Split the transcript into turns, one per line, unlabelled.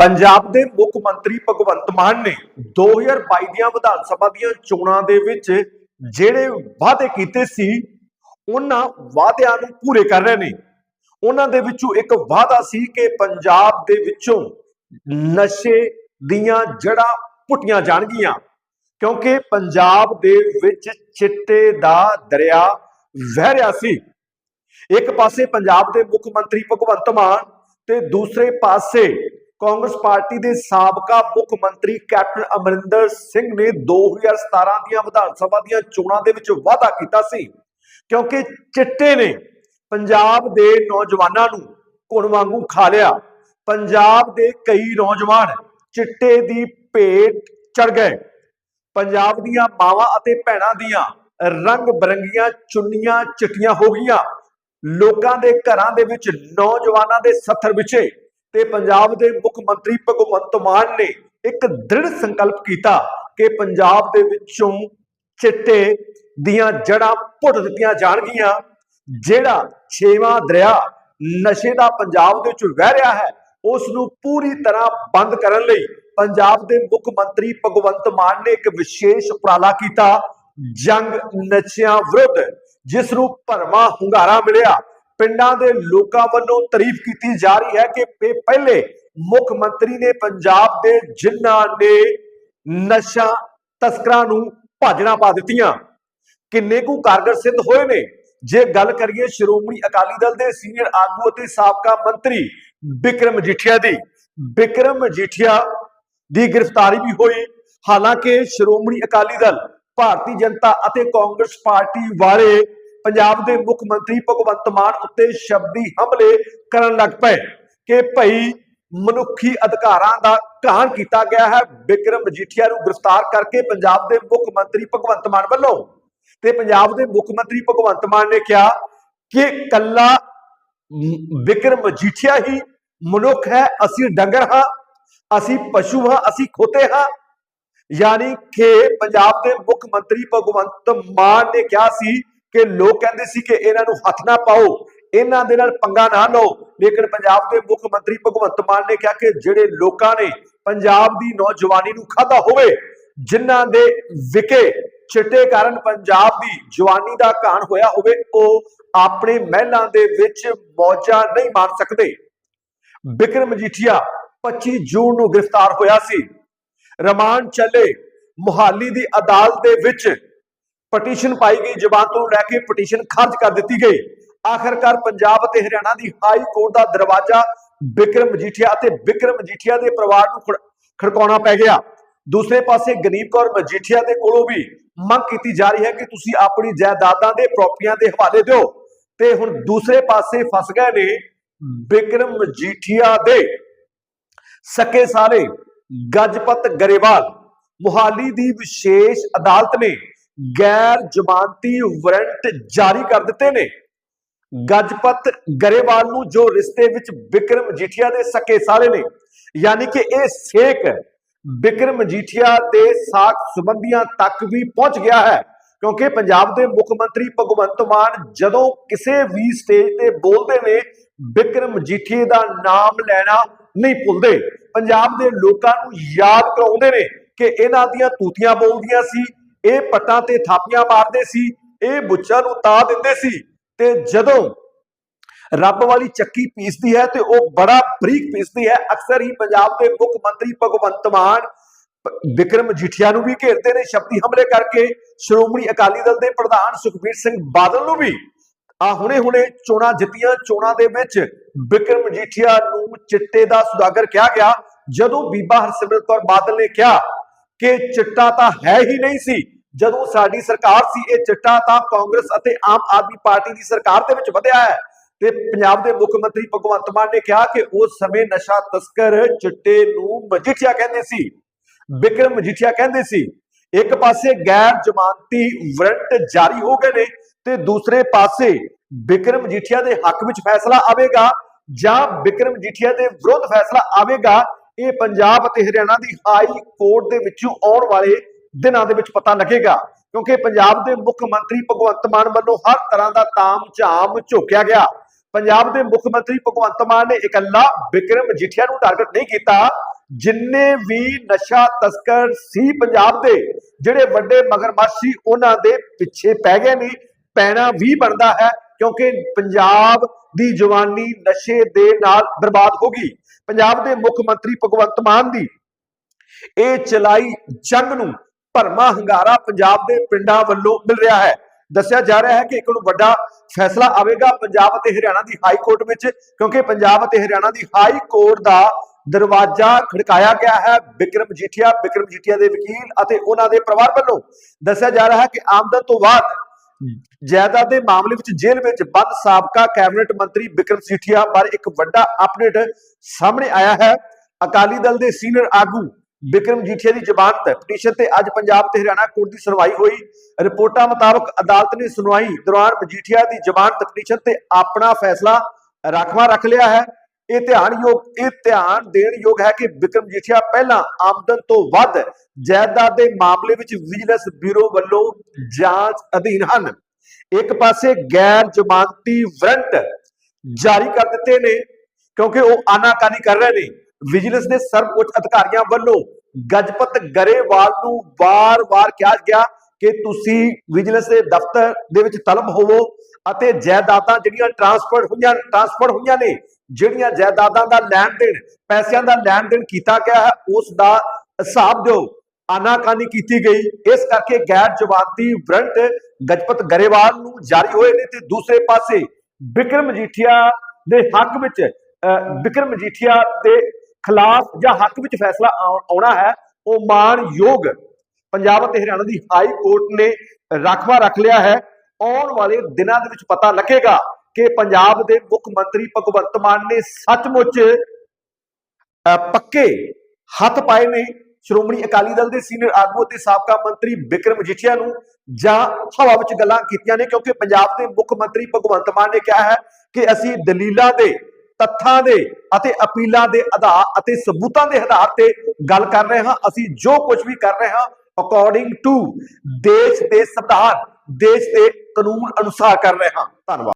ਪੰਜਾਬ ਦੇ ਮੁੱਖ ਮੰਤਰੀ ਭਗਵੰਤ ਮਾਨ ਨੇ 2022 ਦੀਆਂ ਵਿਧਾਨ ਸਭਾ ਦੀਆਂ ਚੋਣਾਂ ਦੇ ਵਿੱਚ ਜਿਹੜੇ ਵਾਅਦੇ ਕੀਤੇ ਸੀ, ਉਹਨਾਂ ਵਾਅਦਿਆਂ ਨੂੰ ਪੂਰੇ ਕਰ ਰਹੇ ਨੇ। ਉਹਨਾਂ ਦੇ ਵਿੱਚੋਂ ਇੱਕ ਵਾਅਦਾ ਸੀ ਕਿ ਪੰਜਾਬ ਦੇ ਵਿੱਚੋਂ ਨਸ਼ੇ ਦੀਆਂ ਜੜ੍ਹਾਂ ਪੁੱਟੀਆਂ ਜਾਣਗੀਆਂ, ਕਿਉਂਕਿ ਪੰਜਾਬ ਦੇ ਵਿੱਚ ਚਿੱਟੇ ਦਾ ਦਰਿਆ ਵਹਿ ਰਿਹਾ ਸੀ। ਇੱਕ ਪਾਸੇ ਪੰਜਾਬ ਦੇ ਮੁੱਖ ਮੰਤਰੀ ਭਗਵੰਤ ਮਾਨ ਤੇ ਦੂਸਰੇ ਪਾਸੇ ਕਾਂਗਰਸ ਪਾਰਟੀ ਦੇ ਸਾਬਕਾ ਮੁੱਖ ਮੰਤਰੀ ਕੈਪਟਨ ਅਮਰਿੰਦਰ ਸਿੰਘ ਨੇ 2017 ਦੀਆਂ ਵਿਧਾਨ ਸਭਾ ਦੀਆਂ ਚੋਣਾਂ ਦੇ ਵਿੱਚ ਵਾਅਦਾ ਕੀਤਾ ਸੀ, ਕਿਉਂਕਿ ਚਿੱਟੇ ਨੇ ਪੰਜਾਬ ਦੇ ਨੌਜਵਾਨਾਂ ਨੂੰ ਘੁਣ ਵਾਂਗੂ ਖਾ ਲਿਆ। ਪੰਜਾਬ ਦੇ ਕਈ ਨੌਜਵਾਨ ਚਿੱਟੇ ਦੀ ਭੇਟ ਚੜ ਗਏ। ਪੰਜਾਬ ਦੀਆਂ ਮਾਵਾਂ ਅਤੇ ਭੈਣਾਂ ਦੀਆਂ ਰੰਗ ਬਰੰਗੀਆਂ ਚੁੰਨੀਆਂ ਚਿੱਟੀਆਂ ਹੋ ਗਈਆਂ। ਲੋਕਾਂ ਦੇ ਘਰਾਂ ਦੇ ਵਿੱਚ ਨੌਜਵਾਨਾਂ ਦੇ ਸੱਥਰ ਵਿਛੇ। ਤੇ ਪੰਜਾਬ ਦੇ ਮੁੱਖ ਮੰਤਰੀ ਭਗਵੰਤ ਮਾਨ ਨੇ ਇੱਕ ਦ੍ਰਿੜ ਸੰਕਲਪ ਕੀਤਾ ਕਿ ਪੰਜਾਬ ਦੇ ਵਿੱਚੋਂ ਚਿੱਟੇ ਦੀਆਂ ਜੜ੍ਹਾਂ ਪੁੱਟ ਦਿੱਤੀਆਂ ਜਾਣਗੀਆਂ, ਜਿਹੜਾ ਛੇਵਾਂ ਦਰਿਆ ਨਸ਼ੇ ਦਾ ਪੰਜਾਬ ਦੇ ਵਿੱਚ ਵਹਿ ਰਿਹਾ ਹੈ ਉਸ ਨੂੰ ਪੂਰੀ ਤਰ੍ਹਾਂ ਬੰਦ ਕਰਨ ਲਈ ਪੰਜਾਬ ਦੇ ਮੁੱਖ ਮੰਤਰੀ ਭਗਵੰਤ ਮਾਨ ਨੇ ਇੱਕ ਵਿਸ਼ੇਸ਼ ਉਪਰਾਲਾ ਕੀਤਾ ਜੰਗ ਨਸ਼ਿਆਂ ਵਿਰੁੱਧ ਜਿਸ ਨੂੰ ਭਰਮਾ ਹੁੰਗਾਰਾ ਮਿਲਿਆ। ਪਿੰਡਾਂ ਦੇ ਲੋਕਾਂ ਵੱਲੋਂ ਤਾਰੀਫ ਕੀਤੀ ਜਾ ਰਹੀ ਹੈ ਕਿ ਪਹਿਲੇ ਮੁੱਖ ਮੰਤਰੀ ਨੇ ਪੰਜਾਬ ਦੇ ਜਿਨ੍ਹਾਂ ਨੇ ਨਸ਼ਾ ਤਸਕਰਾਂ ਨੂੰ ਭਾਜਣਾ ਪਾ ਦਿੱਤੀਆਂ। ਕਿੰਨੇ ਕੁ ਕਾਰਗਰ ਸਿੱਧ ਹੋਏ ਨੇ? ਜੇ ਗੱਲ ਕਰੀਏ ਸ਼੍ਰੋਮਣੀ ਅਕਾਲੀ ਦਲ ਦੇ ਸੀਨੀਅਰ ਆਗੂ ਅਤੇ ਸਾਬਕਾ ਮੰਤਰੀ ਬਿਕਰਮ ਮਜੀਠੀਆ ਦੀ। ਬਿਕਰਮ ਮਜੀਠੀਆ ਦੀ ਗ੍ਰਿਫਤਾਰੀ ਵੀ ਹੋਈ। ਹਾਲਾਂਕਿ ਸ਼੍ਰੋਮਣੀ ਅਕਾਲੀ ਦਲ, ਭਾਰਤੀ ਜਨਤਾ ਅਤੇ ਕਾਂਗਰਸ ਪਾਰਟੀ ਵਾਲੇ ਪੰਜਾਬ ਦੇ ਮੁੱਖ ਮੰਤਰੀ ਭਗਵੰਤ ਮਾਨ ਉੱਤੇ ਸ਼ਬਦੀ ਹਮਲੇ ਕਰਨ ਲੱਗ ਪਏ ਕਿ ਭਈ ਮਨੁੱਖੀ ਅਧਿਕਾਰਾਂ ਦਾ ਘਾਣ ਕੀਤਾ ਗਿਆ ਹੈ। ਵਿਕਰਮ ਮਜੀਠੀਆ ਨੂੰ ਗ੍ਰਿਫਤਾਰ ਕਰਕੇ ਪੰਜਾਬ ਦੇ ਮੁੱਖ ਮੰਤਰੀ ਭਗਵੰਤ ਮਾਨ ਵੱਲੋਂ ਤੇ ਪੰਜਾਬ ਦੇ ਮੁੱਖ ਮੰਤਰੀ ਭਗਵੰਤ ਮਾਨ ਨੇ ਕਿਹਾ ਕਿ ਕੱਲਾ ਮ- ਵਿਕਰਮ ਮਜੀਠੀਆ ਹੀ ਮਨੁੱਖ ਹੈ, ਅਸੀਂ ਡੰਗਰ ਹਾਂ, ਅਸੀਂ ਪਸ਼ੂ ਹਾਂ, ਅਸੀਂ ਖੋਤੇ ਹਾਂ। ਯਾਨੀ ਕਿ ਪੰਜਾਬ ਦੇ ਮੁੱਖ ਮੰਤਰੀ ਭਗਵੰਤ ਮਾਨ ਨੇ ਕਿਹਾ ਸੀ ਕਿ ਲੋਕ ਕਹਿੰਦੇ ਸੀ ਕਿ ਇਹਨਾਂ ਨੂੰ ਹੱਥ ਨਾ ਪਾਓ, ਇਹਨਾਂ ਦੇ ਨਾਲ ਪੰਗਾ ਨਾ ਲਓ। ਲੇਕਿਨ ਪੰਜਾਬ ਦੇ ਮੁੱਖ ਮੰਤਰੀ ਭਗਵੰਤ ਮਾਨ ਨੇ ਕਿਹਾ ਕਿ ਜਿਹੜੇ ਲੋਕਾਂ ਨੇ ਪੰਜਾਬ ਦੀ ਨੌਜਵਾਨੀ ਨੂੰ ਖਾਦਾ ਹੋਵੇ, ਜਿਨ੍ਹਾਂ ਦੇ ਵਿਕੇ ਚਿੱਟੇ ਕਾਰਨ ਪੰਜਾਬ ਦੀ ਜਵਾਨੀ ਦਾ ਘਾਣ ਹੋਇਆ ਹੋਵੇ, ਉਹ ਆਪਣੇ ਮਹਿਲਾਂ ਦੇ ਵਿੱਚ ਮੌਜਾਂ ਨਹੀਂ ਮਾਰ ਸਕਦੇ। ਬਿਕਰਮ ਮਜੀਠੀਆ 25 ਜੂਨ ਨੂੰ ਗ੍ਰਿਫਤਾਰ ਹੋਇਆ ਸੀ। ਰਮਾਨ ਚੱਲੇ ਮੁਹਾਲੀ ਦੀ ਅਦਾਲਤ ਦੇ ਵਿੱਚ ਪਟੀਸ਼ਨ ਪਾਈ ਗਈ, ਜ਼ਬਾਨ ਤੋਂ ਲੈ ਕੇ ਪਟੀਸ਼ਨ ਖਾਰਜ ਕਰ ਦਿੱਤੀ ਗਈ। ਆਖਰਕਾਰ ਪੰਜਾਬ ਅਤੇ ਹਰਿਆਣਾ ਦੀ ਹਾਈ ਕੋਰਟ ਦਾ ਦਰਵਾਜ਼ਾ ਬਿਕਰਮ ਮਜੀਠੀਆ ਅਤੇ ਬਿਕਰਮ ਮਜੀਠੀਆ ਦੇ ਪਰਿਵਾਰ ਨੂੰ ਖੜਕਾਉਣਾ ਪੈ ਗਿਆ। ਦੂਸਰੇ ਪਾਸੇ ਗਨੀਪ ਕੌਰ ਮਜੀਠੀਆ ਦੇ ਕੋਲੋਂ ਵੀ ਮੰਗ ਕੀਤੀ ਜਾ ਰਹੀ ਹੈ ਕਿ ਤੁਸੀਂ ਆਪਣੀ ਜਾਇਦਾਦਾਂ ਦੇ ਪ੍ਰਾਪਰਟੀਆਂ ਦੇ ਹਵਾਲੇ ਦਿਓ। ਤੇ ਹੁਣ ਦੂਸਰੇ ਪਾਸੇ ਫਸ ਗਏ ਨੇ ਬਿਕਰਮ ਮਜੀਠੀਆ ਦੇ ਸਕੇ ਸਾਰੇ ਗਜਪਤ ਗਰੇਵਾਲ। ਮੁਹਾਲੀ ਦੀ ਵਿਸ਼ੇਸ਼ ਅਦਾਲਤ ਨੇ ਗੈਰ ਜ਼ਮਾਨਤੀ ਵਾਰੰਟ ਜਾਰੀ ਕਰ ਦਿੱਤੇ ਨੇ। ਗਜਪਤ ਗਰੇਵਾਲ ਨੂੰ ਜੋ ਰਿਸ਼ਤੇ ਵਿੱਚ ਵਿਕਰਮ ਮਜੀਠੀਆ ਦੇ ਸਕੇ ਸਾਲੇ ਨੇ, ਯਾਨੀ ਕਿ ਇਹ ਸੇਕ ਵਿਕਰਮ ਮਜੀਠੀਆ ਦੇ ਸਾਖ ਸੰਬੰਧੀਆਂ ਤੱਕ ਵੀ ਪਹੁੰਚ ਗਿਆ ਹੈ, ਕਿਉਂਕਿ ਪੰਜਾਬ ਦੇ ਮੁੱਖ ਮੰਤਰੀ ਭਗਵੰਤ ਮਾਨ ਜਦੋਂ ਕਿਸੇ ਵੀ ਸਟੇਜ ਤੇ ਬੋਲਦੇ ਨੇ ਵਿਕਰਮ ਮਜੀਠੀਏ ਦਾ ਨਾਮ ਲੈਣਾ ਨਹੀਂ ਭੁੱਲਦੇ। ਪੰਜਾਬ ਦੇ ਲੋਕਾਂ ਨੂੰ ਯਾਦ ਕਰਾਉਂਦੇ ਨੇ ਕਿ ਇਹਨਾਂ ਦੀਆਂ ਤੂਤੀਆਂ ਬੋਲਦੀਆਂ ਸੀ ਇਹ ਪੱਟਾਂ ਤੇ ਥਾਪੀਆਂ ਮਾਰਦੇ ਸੀ, ਇਹ ਬੁੱਚਾਂ ਨੂੰ ਤਾ ਦਿੰਦੇ ਸੀ ਤੇ ਜਦੋਂ ਰੱਬ ਵਾਲੀ ਚੱਕੀ ਪੀਸਦੀ ਹੈ ਤੇ ਉਹ ਬੜਾ ਬਰੀਕ ਪੀਸਦੀ ਹੈ, ਅਕਸਰ ਹੀ ਪੰਜਾਬ ਦੇ ਮੁੱਖ ਮੰਤਰੀ ਭਗਵੰਤ ਮਾਨ ਪ- ਵਿਕਰਮ ਮਜੀਠੀਆ ਨੂੰ ਵੀ ਘੇਰਦੇ ਨੇ ਸ਼ਬਦੀ ਹਮਲੇ ਕਰਕੇ, ਸ਼੍ਰੋਮਣੀ ਅਕਾਲੀ ਦਲ ਦੇ ਪ੍ਰਧਾਨ ਸੁਖਬੀਰ ਸਿੰਘ ਬਾਦਲ ਨੂੰ ਵੀ। ਆ ਹੁਣੇ ਹੁਣੇ ਚੋਣਾਂ ਜਿੱਤੀਆਂ, ਚੋਣਾਂ ਦੇ ਵਿੱਚ ਵਿਕਰਮ ਮਜੀਠੀਆ ਨੂੰ ਚਿੱਟੇ ਦਾ ਸੁਦਾਗਰ ਕਿਹਾ ਗਿਆ, ਜਦੋਂ ਬੀਬਾ ਹਰਸਿਮਰਤ ਕੌਰ ਬਾਦਲ ਨੇ ਕਿਹਾ ਕਿ ਚਿੱਟਾ ਤਾਂ ਹੈ ਹੀ ਨਹੀਂ ਸੀ। ਜਦੋਂ ਸਾਡੀ ਸਰਕਾਰ ਸੀ, ਇਹ ਚਿੱਟਾ ਤਾਂ ਕਾਂਗਰਸ ਅਤੇ ਆਮ ਆਦਮੀ ਪਾਰਟੀ ਦੀ ਸਰਕਾਰ ਦੇ ਵਿੱਚ ਵਧਿਆ ਹੈ। ਤੇ ਪੰਜਾਬ ਦੇ ਮੁੱਖ ਮੰਤਰੀ ਭਗਵੰਤ ਮਾਨ ਨੇ ਕਿਹਾ ਕਿ ਉਸ ਸਮੇਂ ਨਸ਼ਾ ਤਸਕਰ ਚਿੱਟੇ ਨੂੰ ਮਜੀਠੀਆ ਕਹਿੰਦੇ ਸੀ, ਵਿਕਰਮ ਮਜੀਠੀਆ ਕਹਿੰਦੇ ਸੀ। ਇੱਕ ਪਾਸੇ ਗੈਰ ਜ਼ਮਾਨਤੀ ਵਾਰੰਟ ਜਾਰੀ ਹੋ ਗਏ ਨੇ ਤੇ ਦੂਸਰੇ ਪਾਸੇ ਬਿਕਰਮ ਮਜੀਠੀਆ ਦੇ ਹੱਕ ਵਿੱਚ ਫੈਸਲਾ ਆਵੇਗਾ ਜਾਂ ਬਿਕਰਮ ਮਜੀਠੀਆ ਦੇ ਵਿਰੁੱਧ ਫੈਸਲਾ ਆਵੇਗਾ ਇਹ ਪੰਜਾਬ ਅਤੇ ਹਰਿਆਣਾ ਦੀ ਹਾਈ ਕੋਰਟ ਦੇ ਵਿੱਚੋਂ ਆਉਣ ਵਾਲੇ ਦਿਨਾਂ ਦੇ ਵਿੱਚ ਪਤਾ ਲੱਗੇਗਾ, ਕਿਉਂਕਿ ਪੰਜਾਬ ਦੇ ਮੁੱਖ ਮੰਤਰੀ ਭਗਵੰਤ ਮਾਨ ਵੱਲੋਂ ਹਰ ਤਰ੍ਹਾਂ ਦਾ ਤਾਮ ਝਾਮ ਝੋਕਿਆ ਗਿਆ। ਪੰਜਾਬ ਦੇ ਮੁੱਖ ਮੰਤਰੀ ਭਗਵੰਤ ਮਾਨ ਨੇ ਇਕੱਲਾ ਵਿਕਰਮ ਮਜੀਠੀਆ ਨੂੰ ਟਾਰਗੇਟ ਨਹੀਂ ਕੀਤਾ, ਜਿੰਨੇ ਵੀ ਨਸ਼ਾ ਤਸਕਰ ਸੀ ਪੰਜਾਬ ਦੇ, ਜਿਹੜੇ ਵੱਡੇ ਮਗਰਮੱਛ ਸੀ, ਉਹਨਾਂ ਦੇ ਪਿੱਛੇ ਪੈ ਗਏ ਨੇ, ਪੈਣਾ ਵੀ ਬਣਦਾ ਹੈ, ਕਿਉਂਕਿ ਪੰਜਾਬ ਦੀ ਜਵਾਨੀ ਨਸ਼ੇ ਦੇ ਨਾਲ ਬਰਬਾਦ ਹੋ ਗਈ। ਪੰਜਾਬ ਦੇ ਮੁੱਖ ਮੰਤਰੀ ਭਗਵੰਤ ਮਾਨ ਦੀ ਇਹ ਚਲਾਈ ਜੰਗ ਨੂੰ ਭਰਮਾ ਹੰਗਾਰਾ ਪੰਜਾਬ ਦੇ ਪਿੰਡਾਂ ਵੱਲੋਂ ਮਿਲ ਰਿਹਾ ਹੈ। ਦੱਸਿਆ ਜਾ ਰਿਹਾ ਹੈ ਕਿ ਇੱਕ ਨੂੰ ਵੱਡਾ ਫੈਸਲਾ ਆਵੇਗਾ ਪੰਜਾਬ ਅਤੇ ਹਰਿਆਣਾ ਦੀ ਹਾਈ ਕੋਰਟ ਵਿੱਚ, ਕਿਉਂਕਿ ਪੰਜਾਬ ਅਤੇ ਹਰਿਆਣਾ ਦੀ ਹਾਈ ਕੋਰਟ ਦਾ ਦਰਵਾਜ਼ਾ ਖੜਕਾਇਆ ਗਿਆ ਹੈ। ਵਿਕਰਮ ਜੀਠੀਆ ਵਿਕਰਮ ਜੀਠੀਆ ਦੇ ਵਕੀਲ ਅਤੇ ਉਹਨਾਂ ਦੇ ਪਰਿਵਾਰ ਵੱਲੋਂ ਦੱਸਿਆ ਜਾ ਰਿਹਾ ਹੈ ਕਿ ਆਮਦਨ ਤੋਂ ਬਾਅਦ ਜਾਇਦਾਦ ਦੇ ਮਾਮਲੇ ਵਿੱਚ ਜੇਲ੍ਹ ਵਿੱਚ ਬੰਦ ਸਾਬਕਾ ਕੈਬਨਿਟ ਮੰਤਰੀ ਵਿਕਰਮ ਜੀਠੀਆ ਬਾਰੇ ਇੱਕ ਵੱਡਾ ਅਪਡੇਟ ਸਾਹਮਣੇ ਆਇਆ ਹੈ। ਅਕਾਲੀ ਦਲ ਦੇ ਸੀਨੀਅਰ ਆਗੂ ਬਿਕਰਮ ਜੀਠੀਆ ਦੀ ਜ਼ਮਾਨਤ ਪਟੀਸ਼ਨ ਤੇ ਅੱਜ ਪੰਜਾਬ ਤੇ ਹਰਿਆਣਾ ਕੋਰਟ ਦੀ ਸੁਣਵਾਈ ਹੋਈ। ਰਿਪੋਰਟਾਂ ਮੁਤਾਬਕ ਅਦਾਲਤ ਨੇ ਸੁਣਵਾਈ ਦੌਰਾਨ ਮਜੀਠੀਆ ਦੀ ਜ਼ਮਾਨਤ ਪਟੀਸ਼ਨ ਤੇ ਆਪਣਾ ਫੈਸਲਾ ਰਾਖਵਾ ਰੱਖ ਲਿਆ ਹੈ। ਇਹ ਧਿਆਨ ਯੋਗ, ਇਹ ਧਿਆਨ ਦੇਣ ਯੋਗ ਹੈ ਕਿ ਵਿਕਰਮ ਜੀਠੀਆ ਪਹਿਲਾਂ ਆਮਦਨ ਤੋਂ ਵੱਧ ਜਾਇਦਾਦ ਦੇ ਮਾਮਲੇ ਵਿੱਚ ਵਿਜੀਲੈਂਸ ਬਿਊਰੋ ਵੱਲੋਂ ਜਾਂਚ ਅਧੀਨ ਹਨ। ਇੱਕ ਪਾਸੇ ਗੈਰ ਜ਼ਮਾਨਤੀ ਵਾਰੰਟ ਜਾਰੀ ਕਰ ਦਿੱਤੇ ਨੇ, ਕਿਉਂਕਿ ਉਹ ਆਨਾਕਾਨੀ ਕਰ ਰਹੇ ਨੇ। ਵਿਜੀਲੈਂਸ ਦੇ ਸਰਵਉੱਚ ਅਧਿਕਾਰੀਆਂ ਵੱਲੋਂ ਗਜਪਤ ਗਰੇਵਾਲ ਨੂੰ ਵਾਰ-ਵਾਰ ਕਿਹਾ ਗਿਆ ਕਿ ਤੁਸੀਂ ਵਿਜੀਲੈਂਸ ਦੇ ਦਫ਼ਤਰ ਦੇ ਵਿੱਚ ਤਲਬ ਹੋਵੋ ਅਤੇ ਜਾਇਦਾਦਾਂ ਜਿਹੜੀਆਂ ਟ੍ਰਾਂਸਫਰ ਹੋਈਆਂ ਟ੍ਰਾਂਸਫਰ ਹੋਈਆਂ ਨੇ ਜਿਹੜੀਆਂ ਜਾਇਦਾਦਾਂ ਦਾ ਲੈਣ ਦੇਣ ਪੈਸਿਆਂ ਦਾ ਲੈਣ ਦੇਣ ਕੀਤਾ ਗਿਆ ਹੈ ਉਸ ਦਾ ਹਿਸਾਬ ਦਿਓ। ਆਨਾਕਾਨੀ ਕੀਤੀ ਗਈ। ਇਸ ਕਰਕੇ ਗੈਰ ਜ਼ਮਾਨਤੀ ਵਾਰੰਟ ਗਜਪਤ ਗਰੇਵਾਲ ਨੂੰ ਜਾਰੀ ਹੋਏ ਨੇ ਤੇ ਦੂਸਰੇ ਪਾਸੇ ਵਿਕਰਮ ਮਜੀਠੀਆ ਦੇ ਹੱਕ ਵਿੱਚ ਅਹ, ਵਿਕਰਮ ਮਜੀਠੀਆ ਦੇ ਖਿਲਾਫ ਜਾਂ ਹੱਕ ਵਿੱਚ ਫੈਸਲਾ ਆਉਣਾ ਹੈ ਉਹ ਮਾਨਯੋਗ ਪੰਜਾਬ ਅਤੇ ਹਰਿਆਣਾ ਦੀ ਹਾਈ ਕੋਰਟ ਨੇ ਰਾਖਵਾ ਰੱਖ ਲਿਆ ਹੈ। ਆਉਣ ਵਾਲੇ ਦਿਨਾਂ ਦੇ ਵਿੱਚ ਪਤਾ ਲੱਗੇਗਾ ਕਿ ਪੰਜਾਬ ਦੇ ਮੁੱਖ ਮੰਤਰੀ ਭਗਵੰਤ ਮਾਨ ਨੇ ਸੱਚਮੁੱਚ ਅਹ, ਪੱਕੇ ਹੱਥ ਪਾਏ ਨੇ ਸ਼੍ਰੋਮਣੀ ਅਕਾਲੀ ਦਲ ਦੇ ਸੀਨੀਅਰ ਆਗੂ ਅਤੇ ਸਾਬਕਾ ਮੰਤਰੀ ਬਿਕਰਮ ਮਜੀਠੀਆ ਨੂੰ ਜਾਂ ਹਵਾ ਵਿੱਚ ਗੱਲਾਂ ਕੀਤੀਆਂ ਨੇ ਕਿਉਂਕਿ ਪੰਜਾਬ ਦੇ ਮੁੱਖ ਮੰਤਰੀ ਭਗਵੰਤ ਮਾਨ ਨੇ ਕਿਹਾ ਹੈ ਕਿ ਅਸੀਂ ਦਲੀਲਾਂ ਦੇ ਤੱਥਾਂ ਦੇ ਅਤੇ ਅਪੀਲਾਂ ਦੇ ਆਧਾਰ ਅਤੇ ਸਬੂਤਾਂ ਦੇ ਆਧਾਰ ਤੇ ਗੱਲ ਕਰ ਰਹੇ ਹਾਂ। ਅਸੀਂ ਜੋ ਕੁਝ ਵੀ ਕਰ ਰਹੇ ਹਾਂ ਅਕੋਰਡਿੰਗ ਟੂ ਦੇਸ਼ ਦੇ ਸੰਵਿਧਾਨ ਦੇਸ਼ ਦੇ ਕਾਨੂੰਨ ਅਨੁਸਾਰ ਕਰ ਰਹੇ ਹਾਂ। ਧੰਨਵਾਦ।